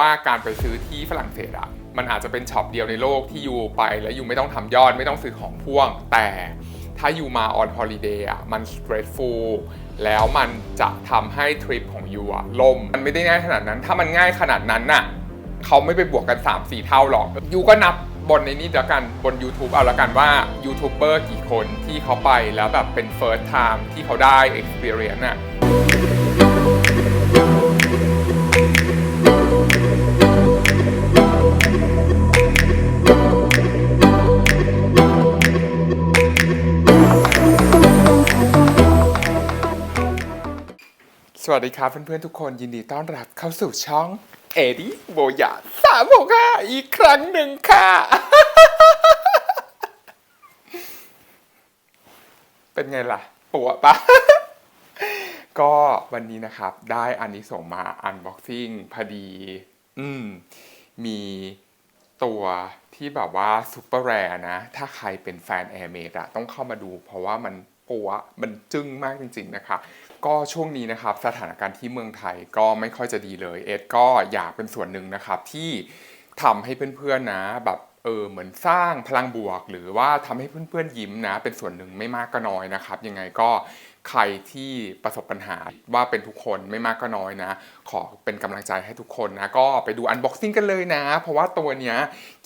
ว่าการไปซื้อที่ฝรั่งเศสอะมันอาจจะเป็นช็อปเดียวในโลกที่อยู่ไป แล้วยูไม่ต้องทำยอดไม่ต้องซื้อของพ่วง แต่ถ้าอยู่มาออนฮอลิเดย์อะมัน stressful แล้วมันจะทำให้ทริปของยูอะล่ม มันไม่ได้ง่ายขนาดนั้น ถ้ามันง่ายขนาดนั้นน่ะเขาไม่ไปบวกกัน 3-4 เท่าหรอกยูก็นับบนในนี้แล้วกันบน YouTube เอาละกันว่ายูทูบเบอร์กี่คนที่เขาไปแล้วแบบเป็น first time ที่เขาได้ experience น่ะ วัสดีครับเพื่อนๆทุกคนยินดีต้อนรับเข้าสู่ช่องเอดี้โบยาสามหกห้าอีกครั้งหนึ่งค่ะ เป็นไงล่ะปวดปะก็วันนี้นะครับได้อันนี้ส่งมาอันบ็อกซิ่งพอดี อืม มีตัวที่แบบว่าซูเปอร์แรร์นะ ถ้าใครเป็นแฟนแอร์เมดอะต้องเข้ามาดูเพราะว่ามันปัวมันจึ้งมากจริง ๆ นะคะ ก็ช่วงนี้นะครับสถานการณ์ที่เมืองไทยก็ไม่ค่อยจะดีเลย เอ็ดก็อยากเป็นส่วนหนึ่งนะครับที่ทำให้เพื่อนๆนะแบบเออเหมือนสร้างพลังบวก หรือว่าทำให้เพื่อนๆยิ้มนะ เป็นส่วนหนึ่งไม่มากก็น้อยนะครับ ยังไงก็ใครที่ประสบปัญหาว่าเป็นทุกคนไม่มากก็น้อยนะ ขอเป็นกำลังใจให้ทุกคนนะ ก็ไปดูอันบ็อกซิ่งกันเลยนะ เพราะว่าตัวเนี้ย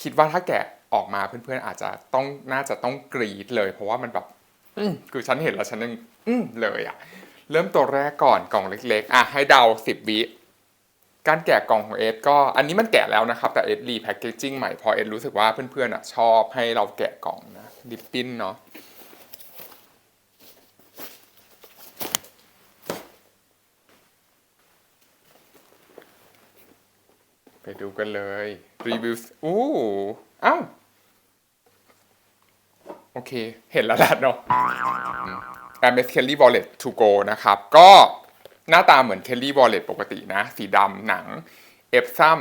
คิดว่าถ้าแกะออกมาเพื่อนๆอาจจะต้องน่าจะต้องกรีดเลย เพราะว่ามันแบบอืมคือฉันเห็นแล้วฉันยังอืมเลยอะ เริ่มตัวแรกก่อนกล่องเล็กๆ อะให้เดาสิบวิการแกะกล่องของเอสก็อันนี้มันแกะแล้วนะครับ แต่เอสรีแพคเกจิ้งใหม่พอเอสรู้สึกว่าเพื่อนๆอะชอบให้เราแกะกล่องนะดิปปิ้นเนาะไปดูกันเลย รีวิวอู้อ้าว โอเค เห็นแล้วแหละเนาะ MS Kelly Wallet to go นะครับ ก็หน้าตาเหมือน Kelly Wallet ปกตินะ สีดำหนังเอฟซัม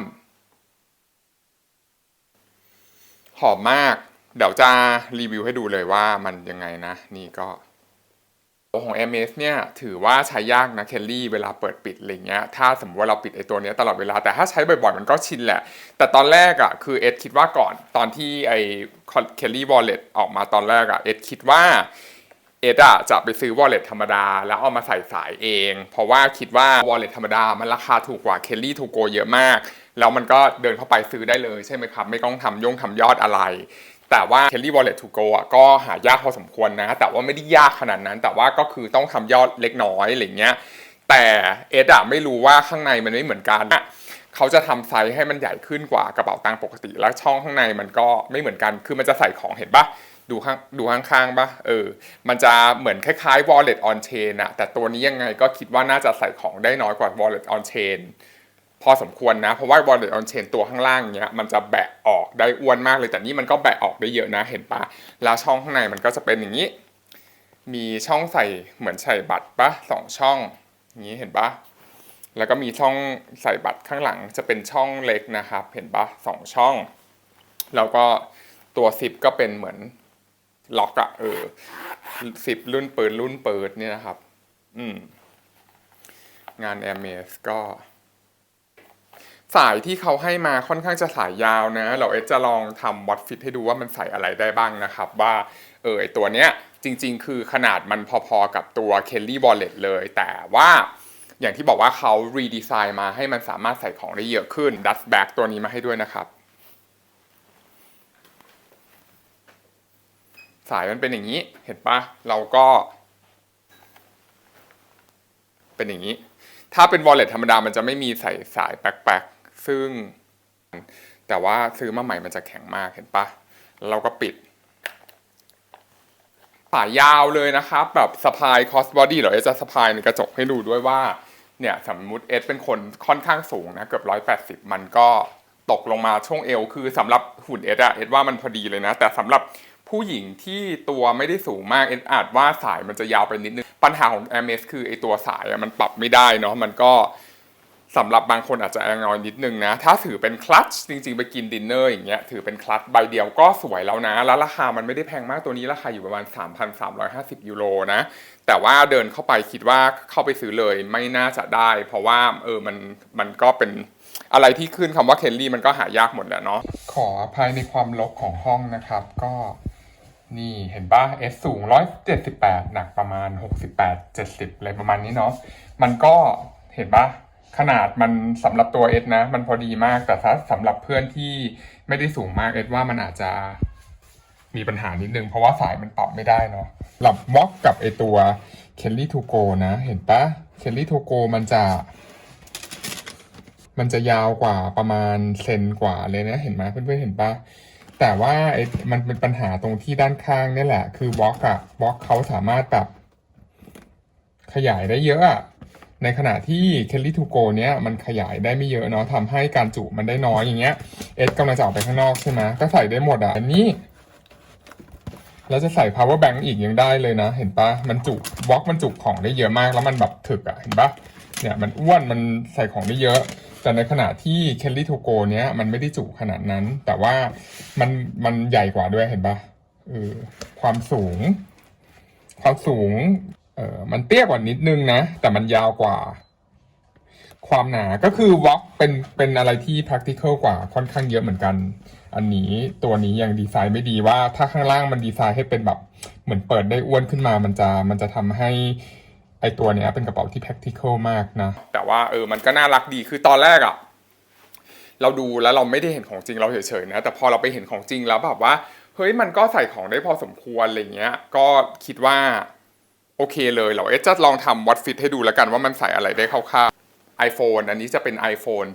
หอมมาก เดี๋ยวจะรีวิวให้ดูเลยว่ามันยังไงนะ นี่ก็ตัวของ MS เนี่ยถือว่าใช้ยากนะเคลลี่เวลาเปิดปิดอะไรเงี้ยถ้าสมมติว่าเราปิดไอตัวนี้ตลอดเวลาแต่ถ้าใช้บ่อยๆ มันก็ชินแหละ แต่ตอนแรกอะ่ะคือเอ็ดคิดว่าก่อนตอนที่ไอเคลลี่วอลเล็ตออกมาตอนแรกอะ่ะเอ็ดคิดว่า เอ็ดอะจะไปซื้อ wallet ธรรมดา แล้วเอามาใส่สายเอง เพราะว่าคิดว่า wallet ธรรมดา มันราคาถูกกว่า Kelly to go เยอะมาก แล้วมันก็เดินเข้าไปซื้อได้เลยใช่ไหมครับ ไม่ต้องทำยงทำยอดอะไร แต่ว่า Kelly wallet to go อะก็หายากพอสมควรนะ แต่ว่าไม่ได้ยากขนาดนั้น แต่ว่าก็คือต้องทำยอดเล็กน้อยอะไรเงี้ย แต่เอ็ดอะไม่รู้ว่าข้างในมันไม่เหมือนกันเขาจะทำไซส์ให้มันใหญ่ขึ้นกว่ากระเป๋าตังค์ปกติ แล้วช่องข้างในมันก็ไม่เหมือนกัน คือมันจะใส่ของเห็นปะ ดูข้างดูข้างๆปะเออ มันจะเหมือนคล้ายๆ wallet on chain อะแต่ตัวนี้ยังไงก็คิดว่าน่าจะใส่ของได้น้อยกว่า wallet on chain พอสมควรนะ เพราะว่า wallet on chain ตัวข้างล่างเนี้ยมันจะแบะออกได้อ้วนมากเลย แต่นี่มันก็แบะออกได้เยอะนะเห็นปะแล้วช่องข้างในมันก็จะเป็นอย่างนี้ มีช่องใส่เหมือนใส่บัตรปะสองช่องอย่างนี้เห็นปะแล้วก็มีช่องใส่บัตรข้างหลังจะเป็นช่องเล็กนะครับ เห็นปะสองช่อง แล้วก็ตัวซิปก็เป็นเหมือน ล็อกอะเออสิบรุ่นเปิดรุ่นเปิดเนี่ยนะครับ อืม งาน a อ r m e s ก็ สายที่เขาให้มาค่อนข้างจะสายยาวนะ เราเอสจะลองทำวัดฟิตให้ดูว่ามันใส่อะไรได้บ้างนะครับ ว่าเออไอตัวเนี้ย จริง ๆ คือขนาดมันพอๆกับตัว Kelly Wallet เลย แต่ว่าอย่างที่บอกว่าเขารีดีไซน์มาให้มันสามารถใส่ของได้เยอะขึ้น Dust Bag ตัวนี้มาให้ด้วยนะครับ สายมันเป็นอย่างนี้ เห็นปะเราก็ เป็นอย่างนี้ ถ้าเป็น wallet ธรรมดา มันจะไม่มีใส่สายแป๊กๆ ซึ่ง แต่ว่าซื้อมาใหม่มันจะแข็งมาก เห็นปะเราก็ปิด สายยาวเลยนะครับ แบบสะพาย cross body เดี๋ยวเอจะสะพายในกระจกให้ดูด้วยว่า เนี่ยสมมุติเอสเป็นคนค่อนข้างสูงนะ เกือบร้อยแปดสิบมันก็ตกลงมาช่วงเอว คือสำหรับหุ่นเอสอะเอสว่ามันพอดีเลยนะ แต่สำหรับ ผู้หญิงที่ตัวไม่ได้สูงมากเอสอาจว่าสายมันจะยาวไปนิดนึง ปัญหาของ m s คือไอตัวสายอะมันปรับไม่ได้เนาะมันก็สำหรับบางคนอาจจะแองนอยนิดนึงนะ ถ้าถือเป็นคลัตช์จริงๆ ไปกินดินเนอร์อย่างเงี้ยถือเป็นคลัตช์ใบเดียวก็สวยแล้วนะ แล้วราคามันไม่ได้แพงมากตัวนี้ราคาอยู่ประมาณ 3,350 ยูโรนะ แต่ว่าเดินเข้าไปคิดว่าเข้าไปซื้อเลยไม่น่าจะได้ เพราะว่าเออมันมันก็เป็นอะไรที่ขึ้นคำว่าเคลลี่มันก็หายากหมดแหละเนาะขออภัยในความลกของห้องนะครับก็ นี่เห็นป่ะ S สูง 178 หนักประมาณ 68 70 อะไรประมาณนี้เนาะ มันก็เห็นป่ะขนาดมันสำหรับตัว S นะ มันพอดีมาก แต่ถ้าสำหรับเพื่อนที่ไม่ได้สูงมาก S ว่ามันอาจจะมีปัญหานิดนึง เพราะว่าสายมันปรับไม่ได้เนาะหลับวอกกับไอตัว Kelly to go นะ เห็นปะ Kelly to go มันจะ มันจะยาวกว่าประมาณเซนกว่าเลยนะ เห็นไหมเพื่อนๆเห็นปะ แต่ว่าไอ้มันเป็นปัญหาตรงที่ด้านข้างนี่แหละ คือบล็อกอะบล็อกเขาสามารถแบบขยายได้เยอะอะในขณะที่ Kelly to go เนี้ยมันขยายได้ไม่เยอะเนาะทำให้การจุมันได้น้อยอย่างเงี้ยเอสกำลังจะออกไปข้างนอกใช่ไหมก็ใส่ได้หมดอะอันนี้แล้วจะใส่ power bank อีกยังได้เลยนะ เห็นปะมันจุบล็อกมันจุของได้เยอะมากแล้วมันแบบถึกอะเห็นปะเนี่ยมันอ้วนมันใส่ของได้เยอะ แต่ในขณะที่ Kelly to go เนี้ยมันไม่ได้จุขนาดนั้น แต่ว่ามันมันใหญ่กว่าด้วยเห็นปะเออความสูง ความสูง เออมันเตี้ยกว่านิดนึงนะ แต่มันยาวกว่า ความหนาก็คือวอล์กเป็นเป็นอะไรที่ practical กว่าค่อนข้างเยอะเหมือนกัน อันนี้ตัวนี้ยังดีไซน์ไม่ดีว่าถ้าข้างล่างมันดีไซน์ให้เป็นแบบ เหมือนเปิดได้อ้วนขึ้นมามันจะมันจะทำให้ ไอตัวเนี้ยเป็นกระเป๋าที่ practical มากนะ แต่ว่าเออมันก็น่ารักดีคือตอนแรกอะเราดูแล้วเราไม่ได้เห็นของจริงเราเฉยๆนะ แต่พอเราไปเห็นของจริงแล้วแบบว่าเฮ้ยมันก็ใส่ของได้พอสมควรอะไรเงี้ย ก็คิดว่าโอเคเลยเราเอ๊ะจะลองทำวัดฟิตให้ดูแล้วกันว่ามันใส่อะไรได้คร่าวๆ iPhone อันนี้จะเป็น iPhone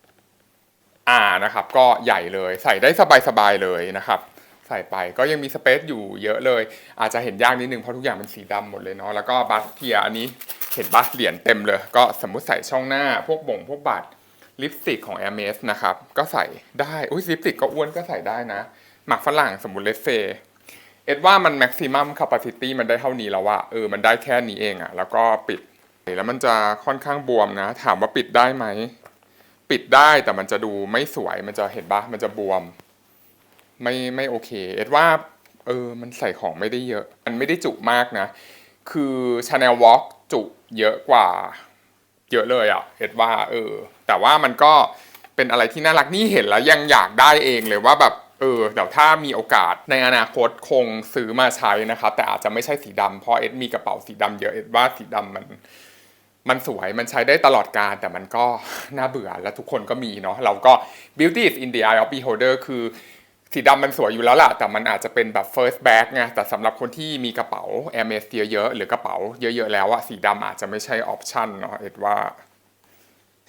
10อ่านะครับ ก็ใหญ่เลยใส่ได้สบายๆเลยนะครับ ใส่ไปก็ยังมีสเปซอยู่เยอะเลย อาจจะเห็นยากนิดนึงเพราะทุกอย่างเป็นสีดำหมดเลยเนาะแล้วก็บัสเทียอันนี้เห็นบัสเหรียญเต็มเลย ก็สมมุติใส่ช่องหน้าพวกบ่งพวกบัตรลิปสติกของ m s นะครับก็ใส่ได้อุ้ยลิปสติกก็อ้วนก็ใส่ได้นะ หมักฝรั่งสมมุติเลสเฟเอ็ดว่ามัน maximum capacity มันได้เท่านี้แล้วว่าเออมันได้แค่นี้เองอะแล้วก็ปิดแล้วมันจะค่อนข้างบวมนะ ถามว่าปิดได้ไหม ปิดได้แต่มันจะดูไม่สวยมันจะเห็นปะมันจะบวม ไม่ไม่โอเค เอ็ดว่าเออมันใส่ของไม่ได้เยอะ มันไม่ได้จุมากนะ คือ Chanel Walk จุเยอะกว่า เยอะเลยอะเอ็ดว่าเออ แต่ว่ามันก็เป็นอะไรที่น่ารักนี่เห็นแล้วยังอยากได้เองเลยว่าแบบเออเดี๋ยวถ้ามีโอกาสในอนาคตคงซื้อมาใช้นะครับ แต่อาจจะไม่ใช่สีดำเพราะเอ็ดมีกระเป๋าสีดำเยอะเอ็ดว่าสีดำมันมันสวยมันใช้ได้ตลอดการแต่มันก็น่าเบื่อและทุกคนก็มีเนาะเราก็ beauty is in the eye of beholder คือ สีดำมันสวยอยู่แล้วล่ะ แต่มันอาจจะเป็นแบบ first bag ไงแต่สำหรับคนที่มีกระเป๋า Hermes เยอะๆหรือกระเป๋าเยอะ ๆ แล้วอะสีดำอาจจะไม่ใช่ออปชันเนาะเอ็ดว่า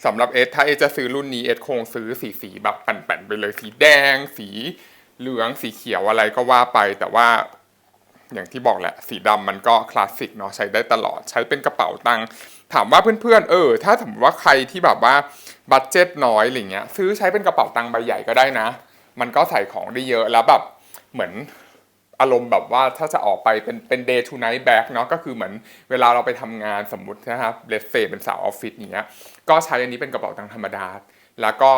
สำหรับเอสถ้าเอสจะซื้อรุ่นนี้เอสคงซื้อสีสีๆแบบปั่นๆไปเลยสีแดง สีเหลืองสีเขียวอะไรก็ว่าไป แต่ว่าอย่างที่บอกแหละ สีดำมันก็คลาสสิกเนาะใช้ได้ตลอดใช้เป็นกระเป๋าตังค์ถามว่าเพื่อนๆเออ ถ้าสมมติว่าใครที่แบบว่าบัตเจ็ตน้อยอะไรเงี้ยซื้อใช้เป็นกระเป๋าตังค์ใบใหญ่ก็ได้นะ มันก็ใส่ของได้เยอะแล้วแบบเหมือนอารมณ์แบบว่าถ้าจะออกไปเป็นเป็น day to night bag เนาะก็คือเหมือนเวลาเราไปทำงานสมมุตินะครับเลสเซเป็นสาวออฟฟิศอย่างเงี้ยก็ใช้อันนี้เป็นกระเป๋าตังธรรมดา แล้วก็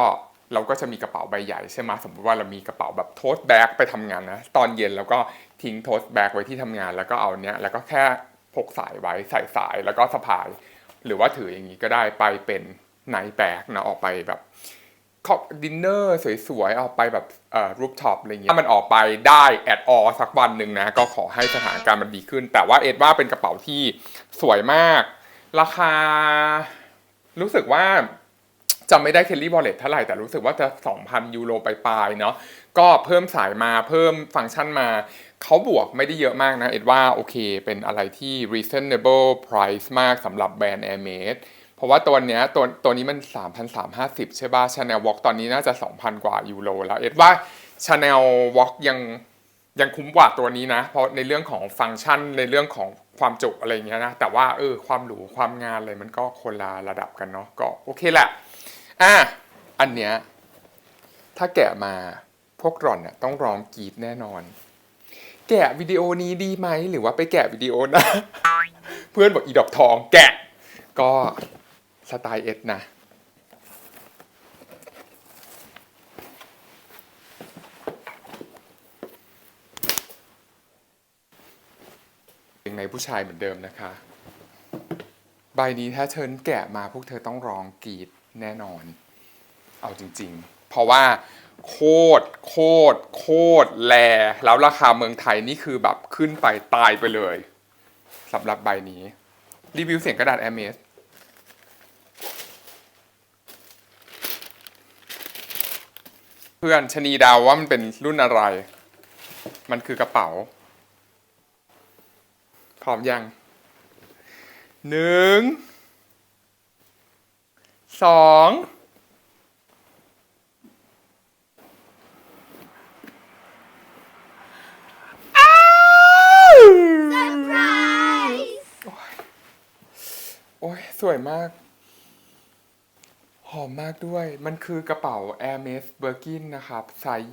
เราก็จะมีกระเป๋าใบใหญ่ใช่ไหมสมมติว่าเรามีกระเป๋าแบบโทสแบ็กไปทำงานนะตอนเย็นแล้วก็ทิ้งโทสแบ็กไว้ที่ทำงาน แล้วก็เอาเนี้ยแล้วก็แค่พกสายไว้ใส่สายแล้วก็สะพาย หรือว่าถืออย่างนี้ก็ได้ไปเป็นไนท์แบ็กนะออกไปแบบ ขอบดินเนอร์สวยๆออกไปแบบเอ่อรูปท็อปอะไรเงี้ยถ้ามันออกไปได้แอดออสักวันหนึ่งนะ ก็ขอให้สถานการณ์มันดีขึ้น แต่ว่าเอ็ดว่าเป็นกระเป๋าที่สวยมาก ราคา รู้สึกว่าจำไม่ได้เคลลี่บอลเลตเท่าไหร่แต่รู้สึกว่าจะ 2,000 ยูโรไปปลายๆเนาะก็เพิ่มสายมาเพิ่มฟังก์ชันมาเขาบวกไม่ได้เยอะมากนะ เอ็ดว่าโอเค เป็นอะไรที่ reasonable price มากสำหรับแบรนด์ Hermes เพราะว่าตัวเนี้ยตัวตัวนี้มัน 3,350 ใช่ป่ะ Chanel Walk ตอนนี้น่าจะ 2,000 กว่ายูโรแล้ว เอ็ดว่า Chanel Walk ยังยังคุ้มกว่าตัวนี้นะ เพราะในเรื่องของฟังก์ชันในเรื่องของความจุอะไรเงี้ยนะ แต่ว่าเออความหรูความงานอะไรมันก็คนละระดับกันเนาะก็โอเคแหละอะอันเนี้ยถ้าแกะมาพวกร่อนน่ะต้องร้องกรีดแน่นอน แกะวิดีโอนี้ดีไหมหรือว่าไปแกะวิดีโอนะ เพื่อนบอกอีดอกทองแกะ ก็ สไตล์เอสนะยังไงผู้ชายเหมือนเดิมนะคะ ใบนี้ถ้าเชิญแกะมาพวกเธอต้องร้องกรีดแน่นอน เอาจริงๆ เพราะว่าโคตรโคตรโคตรแล แล้วราคาเมืองไทยนี่คือแบบขึ้นไปตายไปเลยสำหรับใบนี้ รีวิวเสียงกระดาษ a อ m a z เพื่อนชะนีเดาวว่ามันเป็นรุ่นอะไร มันคือกระเป๋า พร้อมยัง หนึ่ง สองอ้าวโอ้ย สวยมาก หอมมากด้วย มันคือกระเป๋า Hermes Birkin นะครับ ไซส์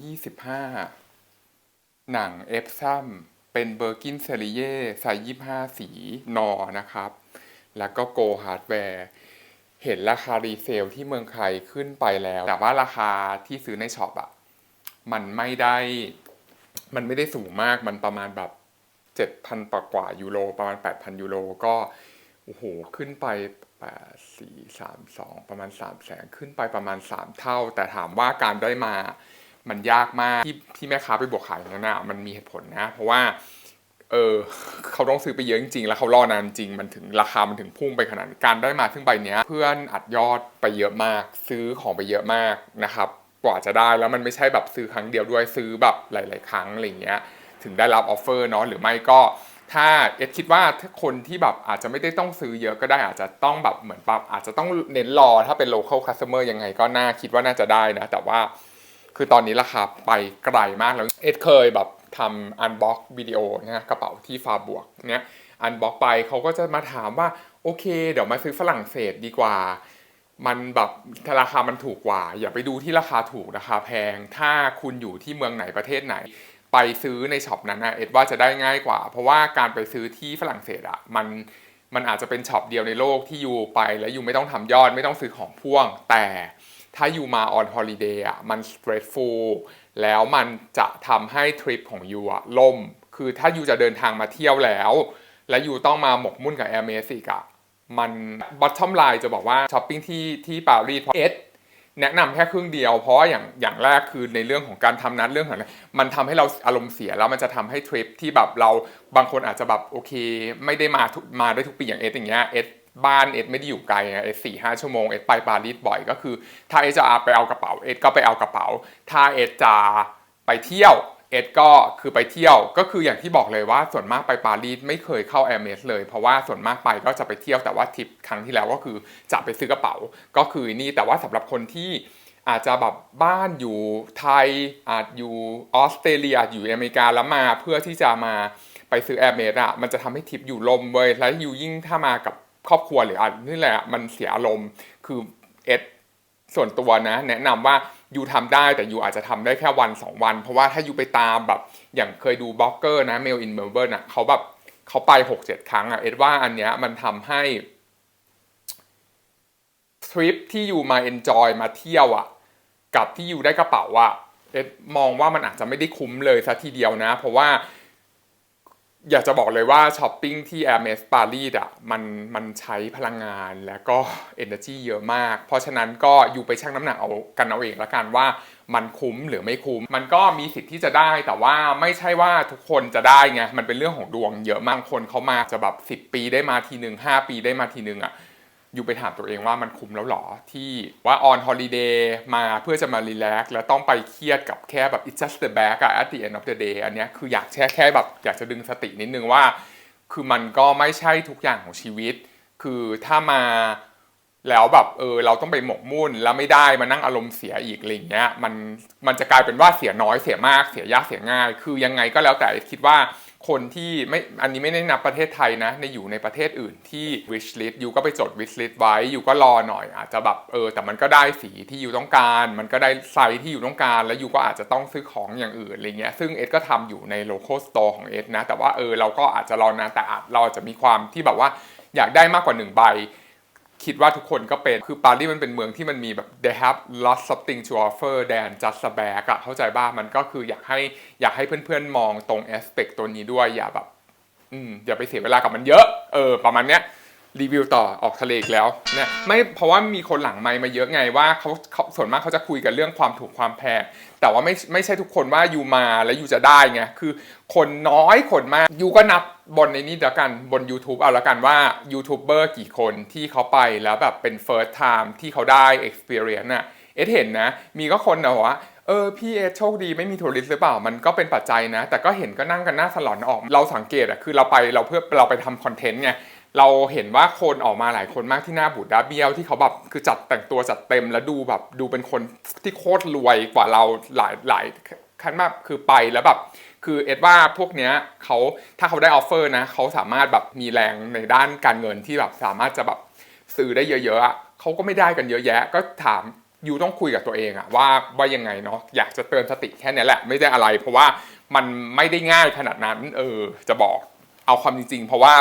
25 หนังเอฟซัมเป็นเบอร์กินเซรีเย่ไซส์ 25 สีนอนะครับ แล้วก็โกฮาร์ดแวร์ เห็นราคารีเซลที่เมืองไทยขึ้นไปแล้ว แต่ว่าราคาที่ซื้อในช็อปอะมันไม่ได้ มันไม่ได้สูงมาก มันประมาณแบบ 7,000กว่ากว่ายูโร ประมาณ 8,000 ยูโร ก็ โอ้โห ขึ้นไป สี่สามสองประมาณสามแสนขึ้นไปประมาณสามเท่า แต่ถามว่าการได้มามันยากมากที่ที่แม่ค้าไปบวกขายอย่างนั้นนะมันมีเหตุผลนะ เพราะว่าเออเขาต้องซื้อไปเยอะจริงๆ แล้วเขารอนานจริงมันถึงราคามันถึงพุ่งไปขนาดการได้มาซึ่งใบเนี้ย เพื่อนอัดยอดไปเยอะมาก ซื้อของไปเยอะมากนะครับกว่าจะได้แล้วมันไม่ใช่แบบซื้อครั้งเดียวด้วยซื้อแบบหลาย ๆ ครั้งอะไรเงี้ยถึงได้รับออฟเฟอร์เนาะหรือไม่ก็ ถ้าเอ็ดคิดว่าถ้าคนที่แบบอาจจะไม่ได้ต้องซื้อเยอะก็ได้อาจจะต้องแบบเหมือนแบบอาจจะต้องเน้นรอถ้าเป็น local customer ยังไงก็น่าคิดว่าน่าจะได้นะ แต่ว่าคือตอนนี้ราคาไปไกลมากแล้ว เอ็ดเคยแบบทำอันบ็อกวิดีโอนะกระเป๋าที่ฟาบวกเนี้ยอันบ็อกไปเขาก็จะมาถามว่า โอเค เดี๋ยวมาซื้อฝรั่งเศสดีกว่า มันแบบราคามันถูกกว่า อย่าไปดูที่ราคาถูกราคาแพง ถ้าคุณอยู่ที่เมืองไหนประเทศไหน ไปซื้อในช็อปนั้นนะเอ็ดว่าจะได้ง่ายกว่า เพราะว่าการไปซื้อที่ฝรั่งเศสอะมันมันอาจจะเป็นช็อปเดียวในโลกที่อยู่ไป แล้วอยู่ไม่ต้องทำยอดไม่ต้องซื้อของพ่วง แต่ถ้าอยู่มาออนฮอลิเดย์อะมัน stressful แล้วมันจะทำให้ทริปของยูอะล่ม คือถ้ายูจะเดินทางมาเที่ยวแล้ว และยูต้องมาหมกมุ่นกับ Air m e s อีกอะมัน bottom line จะบอกว่าช้อปปิ้งที่ที่ปารีสเพราะเอส แนะนำแค่ครึ่งเดียว เพราะว่าอย่างอย่างแรกคือในเรื่องของการทำนัดเรื่องของอะไรมันทำให้เราอารมณ์เสียแล้วมันจะทำให้ทริปที่แบบเราบางคนอาจจะแบบโอเค ไม่ได้มาทุกมาได้ทุกปีอย่างเอสอย่างเงี้ยเอสบ้านเอสไม่ได้อยู่ไกลเอสสี่ห้าชั่วโมงเอสไปปารีสบ่อยก็คือ ถ้าเอสจะไปเอากระเป๋าเอสก็ไปเอากระเป๋า ถ้าเอสจะไปเที่ยว เอสก็คือไปเที่ยวก็คืออย่างที่บอกเลยว่าส่วนมากไปปารีสไม่เคยเข้าแอร์เมสเลย เพราะว่าส่วนมากไปก็จะไปเที่ยวแต่ว่าทริปครั้งที่แล้วก็คือจะไปซื้อกระเป๋าก็คือนี่แต่ว่าสำหรับคนที่อาจจะแบบบ้านอยู่ไทยอาจอยู่ออสเตรเลียอยู่อเมริกาแล้วมาเพื่อที่จะมาไปซื้อแอร์เมดอะมันจะทำให้ทริปอยู่ลมเว้ยแล้วอยู่ยิ่งถ้ามากับครอบครัวหรืออะไรนี่แหละมันเสียอารมณ์คือเอ็ด ส่วนตัวนะ แนะนำว่ายูทำได้แต่ยูอาจจะทำได้แค่วัน 2 วัน เพราะว่าถ้ายูไปตามแบบอย่างเคยดูบล็อกเกอร์นะเมลอินเมลเบิร์นอะเขาแบบเขาไป 6-7 ครั้งอะเอ็ดว่าอันเนี้ยมันทำให้ทริปที่อยู่มาเอนจอยมาเที่ยวอะกับที่อยู่ได้กระเป๋าอะเอ็ดมองว่ามันอาจจะไม่ได้คุ้มเลยซะทีเดียวนะ เพราะว่า อยากจะบอกเลยว่าช้อปปิ้งที่ Hermes Paris อะมันมันใช้พลังงานและก็ energy เยอะมาก เพราะฉะนั้นก็อยู่ไปชั่งน้ำหนักเอากันเอาเองละกันว่ามันคุ้มหรือไม่คุ้ม มันก็มีสิทธิ์ที่จะได้ แต่ว่าไม่ใช่ว่าทุกคนจะได้ไงมันเป็นเรื่องของดวงเยอะมากคนเขามาจะแบบ 10 ปีได้มาทีหนึ่ง5 ปีได้มาทีหนึ่งอะ อยู่ไปถามตัวเองว่ามันคุ้มแล้วหรอที่ว่าออนฮอลิเดย์มาเพื่อจะมารีแลกซ์แล้วต้องไปเครียดกับแค่แบบ it's just the bag อะ at the end of the day อันเนี้ยคืออยากแค่แค่แบบอยากจะดึงสตินิดนึงว่า คือมันก็ไม่ใช่ทุกอย่างของชีวิต คือถ้ามาแล้วแบบเออเราต้องไปหมกมุ่นแล้วไม่ได้มานั่งอารมณ์เสียอีกอะไรเงี้ยมันมันจะกลายเป็นว่าเสียน้อยเสียมากเสียยากเสียง่าย คือยังไงก็แล้วแต่คิดว่า คนที่ไม่อันนี้ไม่ได้นับประเทศไทยนะในอยู่ในประเทศอื่นที่ wish list อยู่ก็ไปจด wish list ไว้อยู่ก็รอหน่อยอาจจะแบบเออแต่มันก็ได้สีที่อยู่ต้องการ มันก็ได้ไซส์ที่อยู่ต้องการ แล้วอยู่ก็อาจจะต้องซื้อของอย่างอื่นอะไรเงี้ยซึ่งเอ็ดก็ทำอยู่ใน local store ของเอ็ดนะแต่ว่าเออเราก็อาจจะรอนานแต่อาจเราจจะมีความที่แบบว่าอยากได้มากกว่าหนึ่งใบ คิดว่าทุกคนก็เป็นคือปารีสมันเป็นเมืองที่มันมีแบบ they have lots of things to offer than just a bag อะเข้าใจบ้ามันก็คืออยากให้อยากให้เพื่อนๆมองตรง aspect ตัวนี้ด้วยอย่าแบบ อืมอย่าไปเสียเวลากับมันเยอะ เออ ประมาณเนี้ย รีวิวต่อออกทะเลอีกแล้วนี่ยไม่เพราะว่ามีคนหลังไมค์มาเยอะไงว่าเขาเขาส่วนมากเขาจะคุยกันเรื่องความถูกความแพงแต่ว่าไม่ไม่ใช่ทุกคนว่าอยู่มาแล้วอยู่จะได้ไงคือคนน้อยคนมากยูก็นับบนในนี้แล้วกันบน YouTube เอาละกันว่ายูทูบเบอร์กี่คนที่เขาไปแล้วแบบเป็น first time ที่เขาได้ experience น่ะเอสเห็นนะ มีก็คนนะว่าเออพี่เอโชคดีไม่มีทัวริสหรือเปล่ามันก็เป็นปัจจัยนะ แต่ก็เห็นก็นั่งกันหน้าสลอนออก เราสังเกตอะคือเราไปเราเพื่อเราไปทำคอนเทนต์ไง เราเห็นว่าคนออกมาหลายคนมากที่หน้าบูดาเบียวที่เขาแบบคือจัดแต่งตัวจัดเต็มแล้วดูแบบดูเป็นคนที่โคตรรวยกว่าเราหลายหลายขั้นมากคือไปแล้วแบบคือเอ็ดว่าพวกเนี้ยเขาถ้าเขาได้ออฟเฟอร์นะเขาสามารถแบบมีแรงในด้านการเงินที่แบบสามารถจะแบบซื้อได้เยอะๆอะเขาก็ไม่ได้กันเยอะแยะ ก็ถามยูต้องคุยกับตัวเองอะว่าว่ายังไงเนาะอยากจะเตือนสติแค่นี้แหละไม่ได้อะไร เพราะว่ามันไม่ได้ง่ายขนาดนั้นเออจะบอกเอาความจริงๆเพราะว่า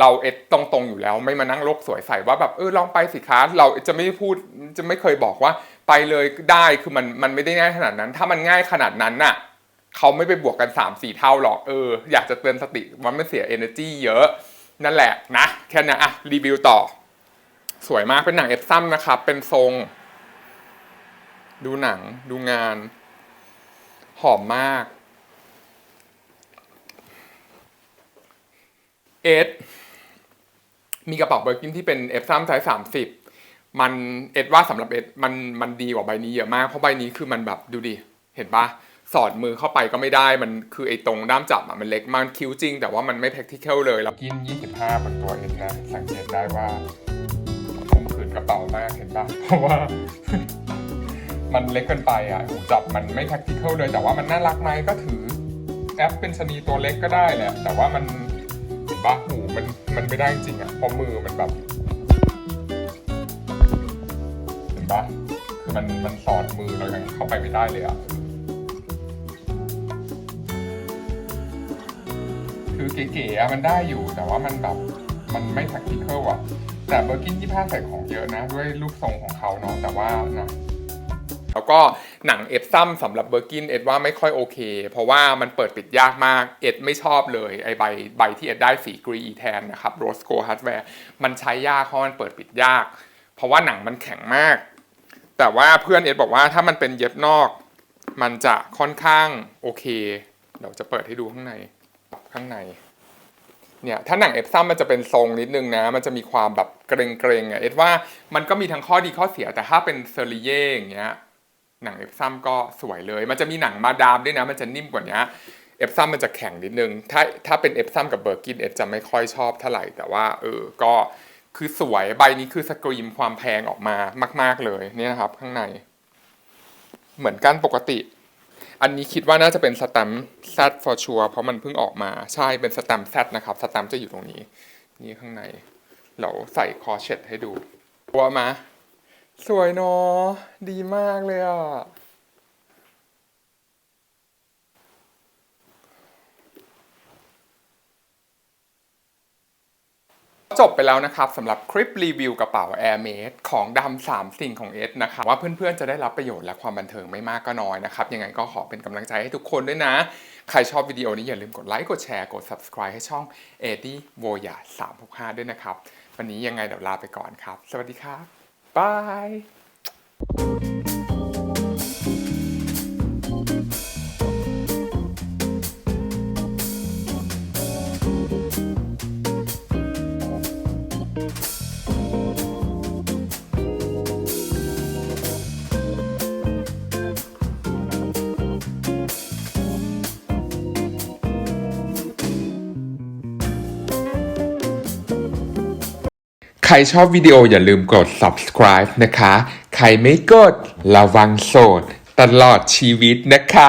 เราเอ็ดตรงๆอยู่แล้ว ไม่มานั่งโลกสวยใส่ว่าแบบเออลองไปสิคะเราจะไม่พูดจะไม่เคยบอกว่าไปเลยได้คือมันมันไม่ได้ง่ายขนาดนั้น ถ้ามันง่ายขนาดนั้นน่ะเขาไม่ไปบวกกัน 3 4 เท่าหรอกเอออยากจะเตือนสติว่ามันเสีย energy เยอะ นั่นแหละนะ แค่นั้นอะรีวิวต่อ สวยมากเป็นหนังเอฟซัมนะครับ เป็นทรง ดูหนังดูงาน หอมมาก เอส มีกระเป๋าเบอร์กินที่เป็นเอฟซัมไซส์สามสิบมันเอ็ดว่าสำหรับเอ็ดมันมันดีกว่าใบนี้เยอะมากเพราะใบนี้คือมันแบบดูดิเห็นปะสอดมือเข้าไปก็ไม่ได้มันคือไอ้ตรงด้ามจับอะมันเล็กมากคิ้วจริง แต่ว่ามันไม่ practical เลยแล้วกิน 25บนตัวเอ็ดนะสังเกตได้ว่าผมขืนกระเป๋ามากเห็นปะเพราะว่า มันเล็กเกินไปอะหูจับมันไม่ practical เลย แต่ว่ามันน่ารักไหมก็ถือแอปเป็นชนีตัวเล็กก็ได้แหละแต่ว่ามัน นปะหูมันมันไม่ได้จริงอะเพราะมือมันแบบ เห็นปะคือมันมันสอดมือเรายังเข้าไปไม่ได้เลยอะคือเก๋ๆอะมันได้อยู่แต่ว่ามันแบบมันไม่ practical อะแต่เบอร์กินยี่ห้าใส่ของเยอะนะ ด้วยรูปทรงของเขาเนาะแต่ว่านะแล้วก็ หนังเอ็ดซัมสำหรับเบอร์กินเอ็ดว่าไม่ค่อยโอเค เพราะว่ามันเปิดปิดยากมากเอ็ดไม่ชอบเลยไอใบใบที่เอ็ดได้สีกรีอีแทนนะครับโรสโกฮาร์ดแวร์มันใช้ยากเพราะมันเปิดปิดยาก เพราะว่าหนังมันแข็งมาก แต่ว่าเพื่อนเอ็ดบอกว่าถ้ามันเป็นเย็บนอก มันจะค่อนข้างโอเคเดี๋ยวจะเปิดให้ดูข้างในข้างในเนี่ยถ้าหนังเอฟซัมมันจะเป็นทรงนิดนึงนะ มันจะมีความแบบเกรงๆอะเอ็ดว่ามันก็มีทั้งข้อดีข้อเสียแต่ถ้าเป็นเซอริเย่อย่างเงี้ย หนังเอฟซัมก็สวยเลย มันจะมีหนังมาดามด้วยนะ มันจะนิ่มกว่านี้เอฟซัมมันจะแข็งนิดนึง ถ้าถ้าเป็นเอฟซัมกับเบอร์กินเอฟจะไม่ค่อยชอบเท่าไหร่ แต่ว่าเออ ก็คือสวยใบนี้คือสกรีมความแพงออกมามาก ๆเลยเนี่ยนะครับ ข้างใน เหมือนกันปกติ อันนี้คิดว่าน่าจะเป็นสแตมป์ Z for sure เพราะมันเพิ่งออกมา ใช่เป็นสแตมป์ Z นะครับสแตมป์จะอยู่ตรงนี้ นี่ข้างในเราใส่คอเช็ดให้ดูตัวมา สวยเนาะดีมากเลยอะ จบไปแล้วนะครับสำหรับคลิปรีวิวกระเป๋า Airmade ของดำสามสิ่งของเอสนะครับว่าเพื่อนๆจะได้รับประโยชน์และความบันเทิงไม่มากก็น้อยนะครับ ยังไงก็ขอเป็นกำลังใจให้ทุกคนด้วยนะ ใครชอบวิดีโอนี้อย่าลืมกดไลค์กดแชร์กด subscribe ให้ช่อง e d d i v o y a 365 ด้วยนะครับ วันนี้ยังไงเดี๋ยวลาไปก่อนครับ สวัสดีครับ บ ใครชอบวิดีโออย่าลืมกด subscribe นะคะ ใครไม่กดระวังโสด ตลอดชีวิตนะคะ